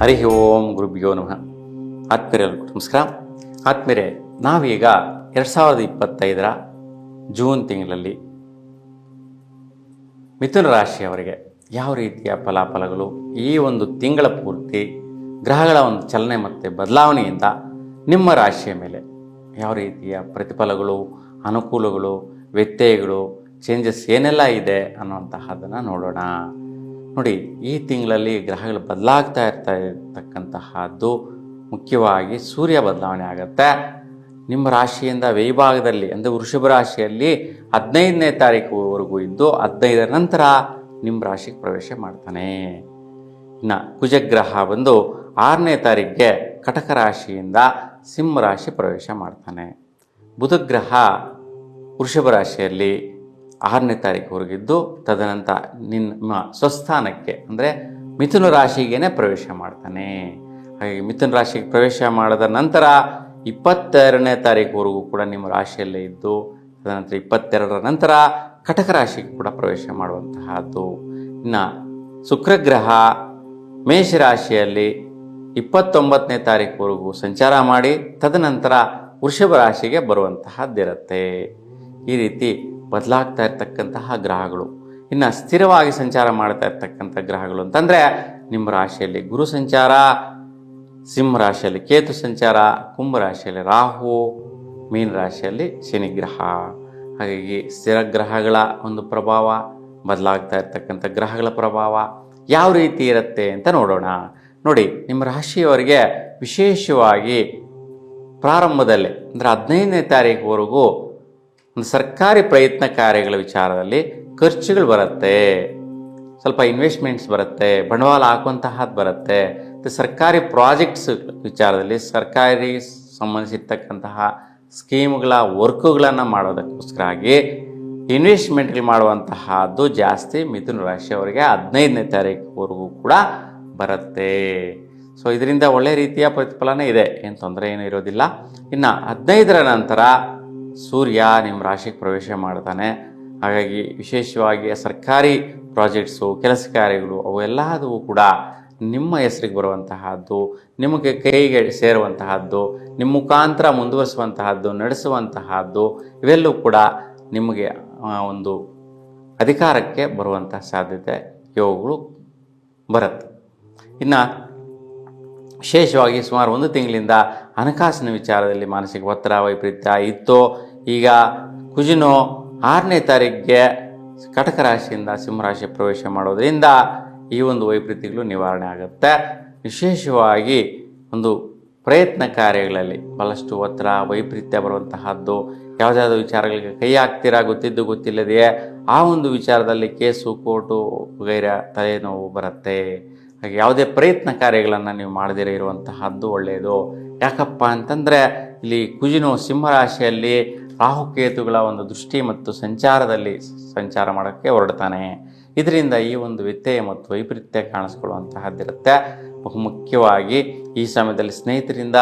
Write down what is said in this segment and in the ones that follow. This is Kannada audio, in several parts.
ಹರಿ ಓಂ ಗುರುಭ್ಯೋ ನಮಃ. ಆತ್ಮೀಯರೆಲ್ಲರಿಗೂ ನಮಸ್ಕಾರ. ಆತ್ಮೀಯರೇ, ನಾವೀಗ ಎರಡು ಸಾವಿರದ ಇಪ್ಪತ್ತೈದರ ಜೂನ್ ತಿಂಗಳಲ್ಲಿ ಮಿಥುನ ರಾಶಿಯವರಿಗೆ ಯಾವ ರೀತಿಯ ಫಲಾಫಲಗಳು ಈ ಒಂದು ತಿಂಗಳ ಪೂರ್ತಿ ಗ್ರಹಗಳ ಒಂದು ಚಲನೆ ಮತ್ತು ಬದಲಾವಣೆಯಿಂದ ನಿಮ್ಮ ರಾಶಿಯ ಮೇಲೆ ಯಾವ ರೀತಿಯ ಪ್ರತಿಫಲಗಳು, ಅನುಕೂಲಗಳು, ವ್ಯತ್ಯಯಗಳು ಚೇಂಜಸ್ ಏನೆಲ್ಲ ಇದೆ ಅನ್ನುವಂತಹದನ್ನು ನೋಡೋಣ. ನೋಡಿ, ಈ ತಿಂಗಳಲ್ಲಿ ಗ್ರಹಗಳು ಬದಲಾಗ್ತಾ ಇರ್ತಾ ಇರ್ತಕ್ಕಂತಹದ್ದು ಮುಖ್ಯವಾಗಿ ಸೂರ್ಯ ಬದಲಾವಣೆ ಆಗುತ್ತೆ. ನಿಮ್ಮ ರಾಶಿಯಿಂದ ವೈಭಾಗದಲ್ಲಿ ಅಂದರೆ ವೃಷಭ ರಾಶಿಯಲ್ಲಿ ಹದಿನೈದನೇ ತಾರೀಕುವರೆಗೂ ಇದ್ದು, ಹದಿನೈದರ ನಂತರ ನಿಮ್ಮ ರಾಶಿಗೆ ಪ್ರವೇಶ ಮಾಡ್ತಾನೆ. ಇನ್ನು ಕುಜಗ್ರಹ ಬಂದು ಆರನೇ ತಾರೀಕಿಗೆ ಕಟಕ ರಾಶಿಯಿಂದ ಸಿಂಹ ರಾಶಿ ಪ್ರವೇಶ ಮಾಡ್ತಾನೆ. ಬುಧಗ್ರಹ ವೃಷಭ ರಾಶಿಯಲ್ಲಿ ಆರನೇ ತಾರೀಕುವರೆಗಿದ್ದು ತದನಂತರ ನಿಮ್ಮ ಸ್ವಸ್ಥಾನಕ್ಕೆ ಅಂದರೆ ಮಿಥುನ ರಾಶಿಗೇನೆ ಪ್ರವೇಶ ಮಾಡ್ತಾನೆ. ಹಾಗೆ ಮಿಥುನ ರಾಶಿಗೆ ಪ್ರವೇಶ ಮಾಡಿದ ನಂತರ ಇಪ್ಪತ್ತೆರಡನೇ ತಾರೀಕುವರೆಗೂ ಕೂಡ ನಿಮ್ಮ ರಾಶಿಯಲ್ಲೇ ಇದ್ದು, ತದನಂತರ ಇಪ್ಪತ್ತೆರಡರ ನಂತರ ಕಟಕ ರಾಶಿಗೆ ಕೂಡ ಪ್ರವೇಶ ಮಾಡುವಂತಹದ್ದು. ಇನ್ನು ಶುಕ್ರಗ್ರಹ ಮೇಷರಾಶಿಯಲ್ಲಿ ಇಪ್ಪತ್ತೊಂಬತ್ತನೇ ತಾರೀಕುವರೆಗೂ ಸಂಚಾರ ಮಾಡಿ, ತದನಂತರ ವೃಷಭ ರಾಶಿಗೆ ಬರುವಂತಹದ್ದಿರುತ್ತೆ. ಈ ರೀತಿ ಬದಲಾಗ್ತಾ ಇರ್ತಕ್ಕಂತಹ ಗ್ರಹಗಳು. ಇನ್ನು ಸ್ಥಿರವಾಗಿ ಸಂಚಾರ ಮಾಡ್ತಾ ಇರ್ತಕ್ಕಂಥ ಗ್ರಹಗಳು ಅಂತಂದರೆ ನಿಮ್ಮ ರಾಶಿಯಲ್ಲಿ ಗುರು ಸಂಚಾರ, ಸಿಂಹ ರಾಶಿಯಲ್ಲಿ ಕೇತು ಸಂಚಾರ, ಕುಂಭ ರಾಶಿಯಲ್ಲಿ ರಾಹು, ಮೀನ ರಾಶಿಯಲ್ಲಿ ಶನಿ ಗ್ರಹ. ಹಾಗಾಗಿ ಸ್ಥಿರ ಗ್ರಹಗಳ ಒಂದು ಪ್ರಭಾವ, ಬದಲಾಗ್ತಾ ಇರ್ತಕ್ಕಂಥ ಗ್ರಹಗಳ ಪ್ರಭಾವ ಯಾವ ರೀತಿ ಇರುತ್ತೆ ಅಂತ ನೋಡೋಣ. ನೋಡಿ, ನಿಮ್ಮ ರಾಶಿಯವರಿಗೆ ವಿಶೇಷವಾಗಿ ಪ್ರಾರಂಭದಲ್ಲಿ ಅಂದರೆ ಹದಿನೈದನೇ ತಾರೀಕುವರೆಗೂ ಒಂದು ಸರ್ಕಾರಿ ಪ್ರಯತ್ನ ಕಾರ್ಯಗಳ ವಿಚಾರದಲ್ಲಿ ಖರ್ಚುಗಳು ಬರುತ್ತೆ, ಸ್ವಲ್ಪ ಇನ್ವೆಸ್ಟ್ಮೆಂಟ್ಸ್ ಬರುತ್ತೆ, ಬಂಡವಾಳ ಹಾಕುವಂತಹದ್ದು ಬರುತ್ತೆ. ಮತ್ತು ಸರ್ಕಾರಿ ಪ್ರಾಜೆಕ್ಟ್ಸ್ ವಿಚಾರದಲ್ಲಿ ಸರ್ಕಾರಿ ಸಂಬಂಧಿಸಿರ್ತಕ್ಕಂತಹ ಸ್ಕೀಮ್ಗಳ ವರ್ಕುಗಳನ್ನು ಮಾಡೋದಕ್ಕೋಸ್ಕರಾಗಿ ಇನ್ವೆಸ್ಟ್ಮೆಂಟ್ಗಳು ಮಾಡುವಂತಹದ್ದು ಜಾಸ್ತಿ ಮಿಥುನ ರಾಶಿಯವರಿಗೆ ಹದಿನೈದನೇ ತಾರೀಕುವರೆಗೂ ಕೂಡ ಬರುತ್ತೆ. ಸೊ ಇದರಿಂದ ಒಳ್ಳೆ ರೀತಿಯ ಪ್ರತಿಫಲನೇ ಇದೆ. ಏನು ತೊಂದರೆ ಏನು ಇರೋದಿಲ್ಲ. ಇನ್ನು ಹದಿನೈದರ ನಂತರ ಸೂರ್ಯ ನಿಮ್ಮ ರಾಶಿಗೆ ಪ್ರವೇಶ ಮಾಡ್ತಾನೆ. ಹಾಗಾಗಿ ವಿಶೇಷವಾಗಿ ಸರ್ಕಾರಿ ಪ್ರಾಜೆಕ್ಟ್ಸು, ಕೆಲಸ ಕಾರ್ಯಗಳು ಅವೆಲ್ಲದೂ ಕೂಡ ನಿಮ್ಮ ಹೆಸರಿಗೆ ಬರುವಂತಹದ್ದು, ನಿಮಗೆ ಕೈಗೆ ಸೇರುವಂತಹದ್ದು, ನಿಮ್ಮ ಮುಖಾಂತರ ಮುಂದುವರಿಸುವಂತಹದ್ದು, ನಡೆಸುವಂತಹದ್ದು, ಇವೆಲ್ಲವೂ ಕೂಡ ನಿಮಗೆ ಒಂದು ಅಧಿಕಾರಕ್ಕೆ ಬರುವಂತಹ ಸಾಧ್ಯತೆ ಯೋಗಗಳು ಬರುತ್ತೆ. ಇನ್ನು ವಿಶೇಷವಾಗಿ ಸುಮಾರು ಒಂದು ತಿಂಗಳಿಂದ ಹಣಕಾಸಿನ ವಿಚಾರದಲ್ಲಿ ಮಾನಸಿಕ ಒತ್ತಡ, ವೈಪರೀತ್ಯ ಇತ್ತು ಈಗ ಕುಜಿನು ಆರನೇ ತಾರೀಕಿಗೆ ಕಟಕ ರಾಶಿಯಿಂದ ಸಿಂಹರಾಶಿ ಪ್ರವೇಶ ಮಾಡೋದರಿಂದ ಈ ಒಂದು ವೈಪರೀತ್ಯಗಳು ನಿವಾರಣೆ ಆಗುತ್ತೆ. ವಿಶೇಷವಾಗಿ ಒಂದು ಪ್ರಯತ್ನ ಕಾರ್ಯಗಳಲ್ಲಿ ಬಹಳಷ್ಟು ಒತ್ತಡ, ವೈಪರೀತ್ಯ ಬರುವಂತಹದ್ದು, ಯಾವುದಾದ್ರು ವಿಚಾರಗಳಿಗೆ ಕೈ ಹಾಕ್ತೀರಾ, ಗೊತ್ತಿದ್ದು ಗೊತ್ತಿಲ್ಲದೆಯೇ, ಆ ಒಂದು ವಿಚಾರದಲ್ಲಿ ಕೇಸು ಕೋರ್ಟು ವಗೈರೆ ತಲೆನೋವು ಬರುತ್ತೆ. ಹಾಗೆ ಯಾವುದೇ ಪ್ರಯತ್ನ ಕಾರ್ಯಗಳನ್ನು ನೀವು ಮಾಡದಿರ ಇರುವಂತಹದ್ದು ಒಳ್ಳೆಯದು. ಯಾಕಪ್ಪ ಅಂತಂದರೆ ಇಲ್ಲಿ ಕುಜಿನು ಸಿಂಹರಾಶಿಯಲ್ಲಿ ರಾಹುಕೇತುಗಳ ಒಂದು ದೃಷ್ಟಿ ಮತ್ತು ಸಂಚಾರದಲ್ಲಿ ಸಂಚಾರ ಮಾಡೋಕ್ಕೆ ಹೊರಡ್ತಾನೆ. ಇದರಿಂದ ಈ ಒಂದು ವ್ಯತ್ಯಯ ಮತ್ತು ವೈಪರೀತ್ಯ ಕಾಣಿಸ್ಕೊಳ್ಳುವಂತಹದ್ದಿರುತ್ತೆ. ಬಹುಮುಖ್ಯವಾಗಿ ಈ ಸಮಯದಲ್ಲಿ ಸ್ನೇಹಿತರಿಂದ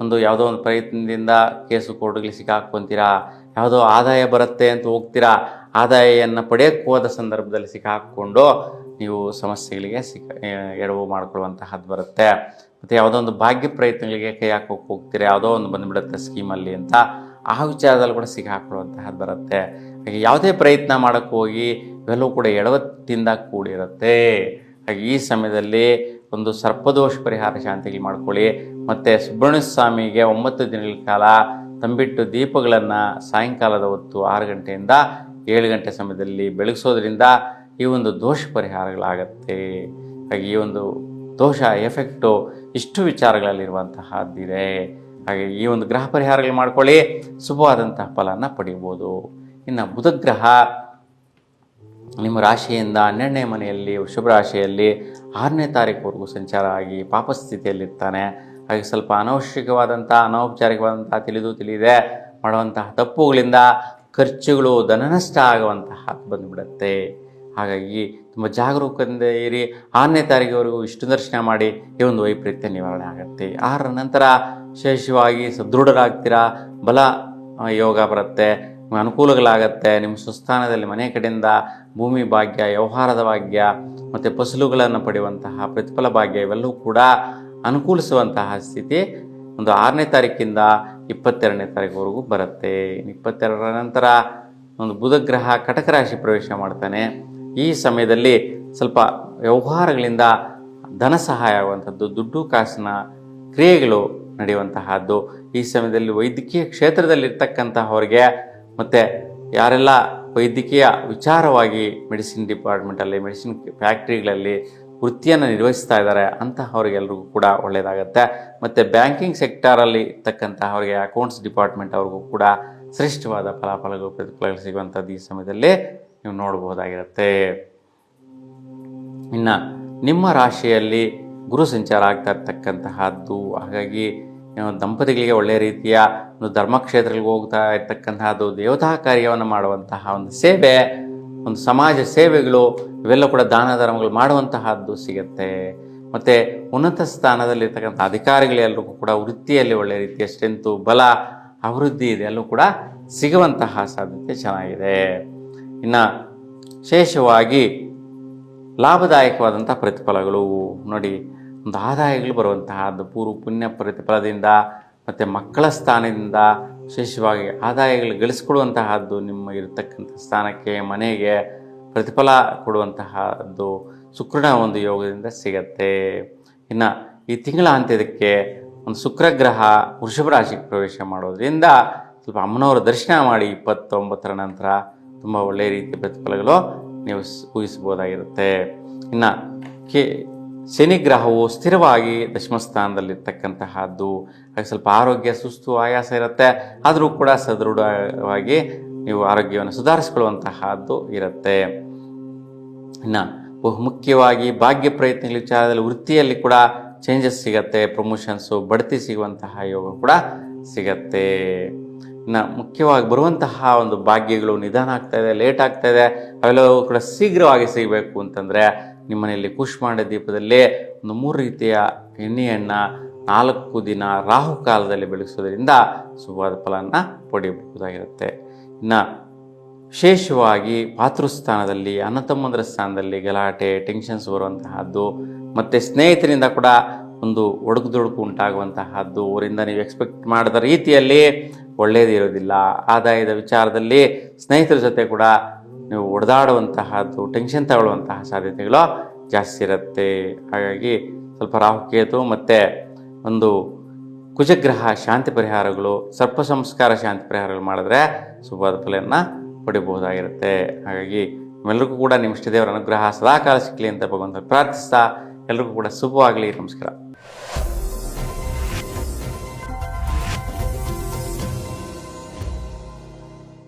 ಒಂದು ಯಾವುದೋ ಒಂದು ಪ್ರಯತ್ನದಿಂದ ಕೇಸು ಕೋರ್ಟ್ಗಳಿಗೆ ಸಿಕ್ಕಾಕ್ಕೊಂತೀರಾ ಯಾವುದೋ ಆದಾಯ ಬರುತ್ತೆ ಅಂತ ಹೋಗ್ತೀರಾ? ಆದಾಯವನ್ನು ಪಡೆಯೋಕ್ಕೆ ಹೋದ ಸಂದರ್ಭದಲ್ಲಿ ಸಿಕ್ಕಾಕ್ಕೊಂಡು ನೀವು ಸಮಸ್ಯೆಗಳಿಗೆ ಸಿಕ್ಕ ಎಡವು ಮಾಡ್ಕೊಳ್ಳುವಂತಹದ್ದು ಬರುತ್ತೆ. ಮತ್ತು ಯಾವುದೋ ಒಂದು ಭಾಗ್ಯ ಪ್ರಯತ್ನಗಳಿಗೆ ಕೈ ಹಾಕೋಕೆ ಹೋಗ್ತೀರಾ? ಯಾವುದೋ ಒಂದು ಬಂದುಬಿಡುತ್ತೆ ಸ್ಕೀಮಲ್ಲಿ ಅಂತ ಆ ವಿಚಾರದಲ್ಲಿ ಕೂಡ ಸಿಕ್ಕಾಕೊಳ್ಳುವಂತಹದ್ದು ಬರುತ್ತೆ. ಹಾಗೆ ಯಾವುದೇ ಪ್ರಯತ್ನ ಮಾಡೋಕ್ಕೆ ಹೋಗಿ ಇವೆಲ್ಲವೂ ಕೂಡ ಎಡವತ್ತಿಂದ ಕೂಡಿರುತ್ತೆ. ಹಾಗೆ ಈ ಸಮಯದಲ್ಲಿ ಒಂದು ಸರ್ಪದೋಷ ಪರಿಹಾರ ಶಾಂತಿಗಳು ಮಾಡ್ಕೊಳ್ಳಿ. ಮತ್ತು ಸುಬ್ರಹ್ಮಣ್ಯ ಸ್ವಾಮಿಗೆ ಒಂಬತ್ತು ದಿನಗಳ ಕಾಲ ತಂಬಿಟ್ಟು ದೀಪಗಳನ್ನು ಸಾಯಂಕಾಲದ ಹೊತ್ತು ಆರು ಗಂಟೆಯಿಂದ ಏಳು ಗಂಟೆ ಸಮಯದಲ್ಲಿ ಬೆಳಗಿಸೋದ್ರಿಂದ ಈ ಒಂದು ದೋಷ ಪರಿಹಾರಗಳಾಗತ್ತೆ. ಹಾಗೆ ಈ ಒಂದು ದೋಷ ಎಫೆಕ್ಟು ಇಷ್ಟು ವಿಚಾರಗಳಲ್ಲಿರುವಂತಹದ್ದಿದೆ. ಹಾಗೆ ಈ ಒಂದು ಗ್ರಹ ಪರಿಹಾರಗಳು ಮಾಡ್ಕೊಳ್ಳಿ. ಶುಭವಾದಂತಹ ಫಲನ ಪಡಿಬೋದು. ಇನ್ನು ಬುಧಗ್ರಹ ನಿಮ್ಮ ರಾಶಿಯಿಂದ ಹನ್ನೆರಡನೇ ಮನೆಯಲ್ಲಿ ಶುಭ ರಾಶಿಯಲ್ಲಿ ಆರನೇ ತಾರೀಕುವರೆಗೂ ಸಂಚಾರ ಆಗಿ ಪಾಪಸ್ಥಿತಿಯಲ್ಲಿರ್ತಾನೆ. ಹಾಗೆ ಸ್ವಲ್ಪ ಅನವಶ್ಯಕವಾದಂಥ ಅನೌಪಚಾರಿಕವಾದಂತಹ ತಿಳಿದು ತಿಳಿದೆ ಮಾಡುವಂತಹ ತಪ್ಪುಗಳಿಂದ ಖರ್ಚುಗಳು ಧನನಷ್ಟ ಆಗುವಂತಹ ಬಂದುಬಿಡುತ್ತೆ. ಹಾಗಾಗಿ ತುಂಬ ಜಾಗರೂಕದಿಂದ ಇರಿ. ಆರನೇ ತಾರೀಕುವರೆಗೂ ಇಷ್ಟು ದರ್ಶನ ಮಾಡಿ, ಈ ಒಂದು ವೈಪರೀತ್ಯ ನಿವಾರಣೆ ಆಗುತ್ತೆ. ಆರರ ನಂತರ ವಿಶೇಷವಾಗಿ ಸದೃಢರಾಗ್ತೀರಾ? ಬಲ ಯೋಗ ಬರುತ್ತೆ. ಅನುಕೂಲಗಳಾಗತ್ತೆ. ನಿಮ್ಮ ಸುಸ್ಥಾನದಲ್ಲಿ ಮನೆ ಕಡೆಯಿಂದ ಭೂಮಿ ಭಾಗ್ಯ, ವ್ಯವಹಾರದ ಭಾಗ್ಯ, ಮತ್ತು ಫಸಲುಗಳನ್ನು ಪಡೆಯುವಂತಹ ಪ್ರತಿಫಲ ಭಾಗ್ಯ ಇವೆಲ್ಲವೂ ಕೂಡ ಅನುಕೂಲಿಸುವಂತಹ ಸ್ಥಿತಿ ಒಂದು ಆರನೇ ತಾರೀಕಿಂದ ಇಪ್ಪತ್ತೆರಡನೇ ತಾರೀಕುವರೆಗೂ ಬರುತ್ತೆ. ಇಪ್ಪತ್ತೆರಡರ ನಂತರ ಒಂದು ಬುಧ ಗ್ರಹ ಕಟಕ ರಾಶಿ ಪ್ರವೇಶ ಮಾಡ್ತಾನೆ. ಈ ಸಮಯದಲ್ಲಿ ಸ್ವಲ್ಪ ವ್ಯವಹಾರಗಳಿಂದ ಧನ ಸಹಾಯ ಆಗುವಂಥದ್ದು, ದುಡ್ಡು, ಕಾಸಿನ ಕ್ರಿಯೆಗಳು ನಡೆಯುವಂತಹದ್ದು. ಈ ಸಮಯದಲ್ಲಿ ವೈದ್ಯಕೀಯ ಕ್ಷೇತ್ರದಲ್ಲಿರ್ತಕ್ಕಂತಹವ್ರಿಗೆ ಮತ್ತು ಯಾರೆಲ್ಲ ವೈದ್ಯಕೀಯ ವಿಚಾರವಾಗಿ ಮೆಡಿಸಿನ್ ಡಿಪಾರ್ಟ್ಮೆಂಟಲ್ಲಿ ಮೆಡಿಸಿನ್ ಫ್ಯಾಕ್ಟ್ರಿಗಳಲ್ಲಿ ವೃತ್ತಿಯನ್ನು ನಿರ್ವಹಿಸ್ತಾ ಇದ್ದಾರೆ ಅಂತಹವ್ರಿಗೆಲ್ಲರಿಗೂ ಕೂಡ ಒಳ್ಳೆಯದಾಗತ್ತೆ. ಮತ್ತು ಬ್ಯಾಂಕಿಂಗ್ ಸೆಕ್ಟಾರಲ್ಲಿ ಇರ್ತಕ್ಕಂತಹವ್ರಿಗೆ ಅಕೌಂಟ್ಸ್ ಡಿಪಾರ್ಟ್ಮೆಂಟ್ ಅವ್ರಿಗೂ ಕೂಡ ಶ್ರೇಷ್ಠವಾದ ಫಲಾಫಲಗಳು, ಪ್ರತಿಫಲಗಳು ಸಿಗುವಂಥದ್ದು ಈ ಸಮಯದಲ್ಲಿ ನೀವು ನೋಡಬಹುದಾಗಿರುತ್ತೆ. ಇನ್ನು ನಿಮ್ಮ ರಾಶಿಯಲ್ಲಿ ಗುರು ಸಂಚಾರ ಆಗ್ತಾ ಇರ್ತಕ್ಕಂತಹದ್ದು. ಹಾಗಾಗಿ ದಂಪತಿಗಳಿಗೆ ಒಳ್ಳೆಯ ರೀತಿಯ ಒಂದು ಧರ್ಮಕ್ಷೇತ್ರಗಳಿಗೆ ಹೋಗ್ತಾ ಇರ್ತಕ್ಕಂತಹದ್ದು, ದೇವತಾ ಕಾರ್ಯವನ್ನು ಮಾಡುವಂತಹ ಒಂದು ಸೇವೆ, ಒಂದು ಸಮಾಜ ಸೇವೆಗಳು, ಇವೆಲ್ಲ ಕೂಡ ದಾನ ಧರ್ಮಗಳು ಮಾಡುವಂತಹದ್ದು ಸಿಗುತ್ತೆ. ಮತ್ತು ಉನ್ನತ ಸ್ಥಾನದಲ್ಲಿರ್ತಕ್ಕಂಥ ಅಧಿಕಾರಿಗಳೆಲ್ಲರಿಗೂ ಕೂಡ ವೃತ್ತಿಯಲ್ಲಿ ಒಳ್ಳೆಯ ರೀತಿಯ ಸ್ಟ್ರೆಂತು ಬಲ, ಅಭಿವೃದ್ಧಿ ಇದೆ ಎಲ್ಲೂ ಕೂಡ ಸಿಗುವಂತಹ ಸಾಧ್ಯತೆ ಚೆನ್ನಾಗಿದೆ. ಇನ್ನು ವಿಶೇಷವಾಗಿ ಲಾಭದಾಯಕವಾದಂಥ ಪ್ರತಿಫಲಗಳು. ನೋಡಿ ಒಂದು ಆದಾಯಗಳು ಬರುವಂತಹದ್ದು ಪೂರ್ವ ಪುಣ್ಯ ಪ್ರತಿಫಲದಿಂದ ಮತ್ತು ಮಕ್ಕಳ ಸ್ಥಾನದಿಂದ ವಿಶೇಷವಾಗಿ ಆದಾಯಗಳು ಗಳಿಸ್ಕೊಡುವಂತಹದ್ದು ನಿಮ್ಮ ಇರತಕ್ಕಂಥ ಸ್ಥಾನಕ್ಕೆ, ಮನೆಗೆ ಪ್ರತಿಫಲ ಕೊಡುವಂತಹದ್ದು ಶುಕ್ರನ ಒಂದು ಯೋಗದಿಂದ ಸಿಗತ್ತೆ. ಇನ್ನು ಈ ತಿಂಗಳ ಅಂತ್ಯದಕ್ಕೆ ಒಂದು ಶುಕ್ರಗ್ರಹ ವೃಷಭ ರಾಶಿಗೆ ಪ್ರವೇಶ ಮಾಡೋದ್ರಿಂದ ಸ್ವಲ್ಪ ಅಮ್ಮನವರ ದರ್ಶನ ಮಾಡಿ ಇಪ್ಪತ್ತೊಂಬತ್ತರ ನಂತರ ತುಂಬ ಒಳ್ಳೆಯ ರೀತಿಯ ಪ್ರತಿಫಲಗಳು ನೀವು ಊಹಿಸ್ಬೋದಾಗಿರುತ್ತೆ ಇನ್ನು ಕೆ ಶನಿ ಗ್ರಹವು ಸ್ಥಿರವಾಗಿ ದಶಮ ಸ್ಥಾನದಲ್ಲಿರ್ತಕ್ಕಂತಹದ್ದು ಹಾಗೆ ಸ್ವಲ್ಪ ಆರೋಗ್ಯ, ಸುಸ್ತು, ಆಯಾಸ ಇರುತ್ತೆ. ಆದರೂ ಕೂಡ ಸದೃಢವಾಗಿ ನೀವು ಆರೋಗ್ಯವನ್ನು ಸುಧಾರಿಸಿಕೊಳ್ಳುವಂತಹದ್ದು ಇರುತ್ತೆ. ಇನ್ನು ಬಹು ಮುಖ್ಯವಾಗಿ ಭಾಗ್ಯ ಪ್ರಯತ್ನಗಳ ವಿಚಾರದಲ್ಲಿ ವೃತ್ತಿಯಲ್ಲಿ ಕೂಡ ಚೇಂಜಸ್ ಸಿಗತ್ತೆ. ಪ್ರಮೋಷನ್ಸು ಬಡ್ತಿ ಸಿಗುವಂತಹ ಯೋಗ ಕೂಡ ಸಿಗತ್ತೆ. ಇನ್ನು ಮುಖ್ಯವಾಗಿ ಬರುವಂತಹ ಒಂದು ಭಾಗ್ಯಗಳು ನಿಧಾನ ಆಗ್ತಾ ಇದೆ ಲೇಟ್ ಆಗ್ತಾ ಇದೆ. ಅವೆಲ್ಲವೂ ಕೂಡ ಶೀಘ್ರವಾಗಿ ಸಿಗಬೇಕು ಅಂತಂದರೆ ನಿಮ್ಮನೆಯಲ್ಲಿ ಕುಷ್ಮಾಂಡ ದೀಪದಲ್ಲಿ ಒಂದು ಮೂರು ರೀತಿಯ ಎಣ್ಣೆಯನ್ನು ನಾಲ್ಕು ದಿನ ರಾಹು ಕಾಲದಲ್ಲಿ ಬೆಳೆಸೋದ್ರಿಂದ ಶುಭವಾದ ಫಲನ ಪಡೆಯಬಹುದಾಗಿರುತ್ತೆ. ಇನ್ನು ವಿಶೇಷವಾಗಿ ಪಾತೃಸ್ಥಾನದಲ್ಲಿ ಅಣ್ಣ ತಮ್ಮಂದರ ಸ್ಥಾನದಲ್ಲಿ ಗಲಾಟೆ ಟೆನ್ಷನ್ಸ್ ಬರುವಂತಹದ್ದು, ಮತ್ತು ಸ್ನೇಹಿತರಿಂದ ಕೂಡ ಒಂದು ಒಡಗುದೊಡಕು ಉಂಟಾಗುವಂತಹದ್ದು ಅವರಿಂದ ನೀವು ಎಕ್ಸ್ಪೆಕ್ಟ್ ಮಾಡಿದ ರೀತಿಯಲ್ಲಿ ಒಳ್ಳೆಯದಿರೋದಿಲ್ಲ ಆದಾಯದ ವಿಚಾರದಲ್ಲಿ ಸ್ನೇಹಿತರ ಜೊತೆ ಕೂಡ ನೀವು ಒಡೆದಾಡುವಂತಹದ್ದು ಟೆನ್ಷನ್ ತಗೊಳ್ಳುವಂತಹ ಸಾಧ್ಯತೆಗಳು ಜಾಸ್ತಿ ಇರುತ್ತೆ. ಹಾಗಾಗಿ ಸ್ವಲ್ಪ ರಾಹುಕೇತು ಮತ್ತು ಒಂದು ಕುಜಗ್ರಹ ಶಾಂತಿ ಪರಿಹಾರಗಳು, ಸರ್ಪ ಸಂಸ್ಕಾರ ಶಾಂತಿ ಪರಿಹಾರಗಳು ಮಾಡಿದ್ರೆ ಶುಭವಾದ ಫಲೆಯನ್ನು ಪಡಿಬಹುದಾಗಿರುತ್ತೆ. ಹಾಗಾಗಿ ಎಲ್ಲರಿಗೂ ಕೂಡ ನಿಮ್ಮ ಇಷ್ಟದೇವರ ಅನುಗ್ರಹ ಸದಾಕಾಲ ಸಿಕ್ಕಲಿ ಅಂತ ಭಗವಂತ ಪ್ರಾರ್ಥಿಸ್ತಾ, ಎಲ್ರಿಗೂ ಕೂಡ ಶುಭವಾಗಲಿ. ನಮಸ್ಕಾರ.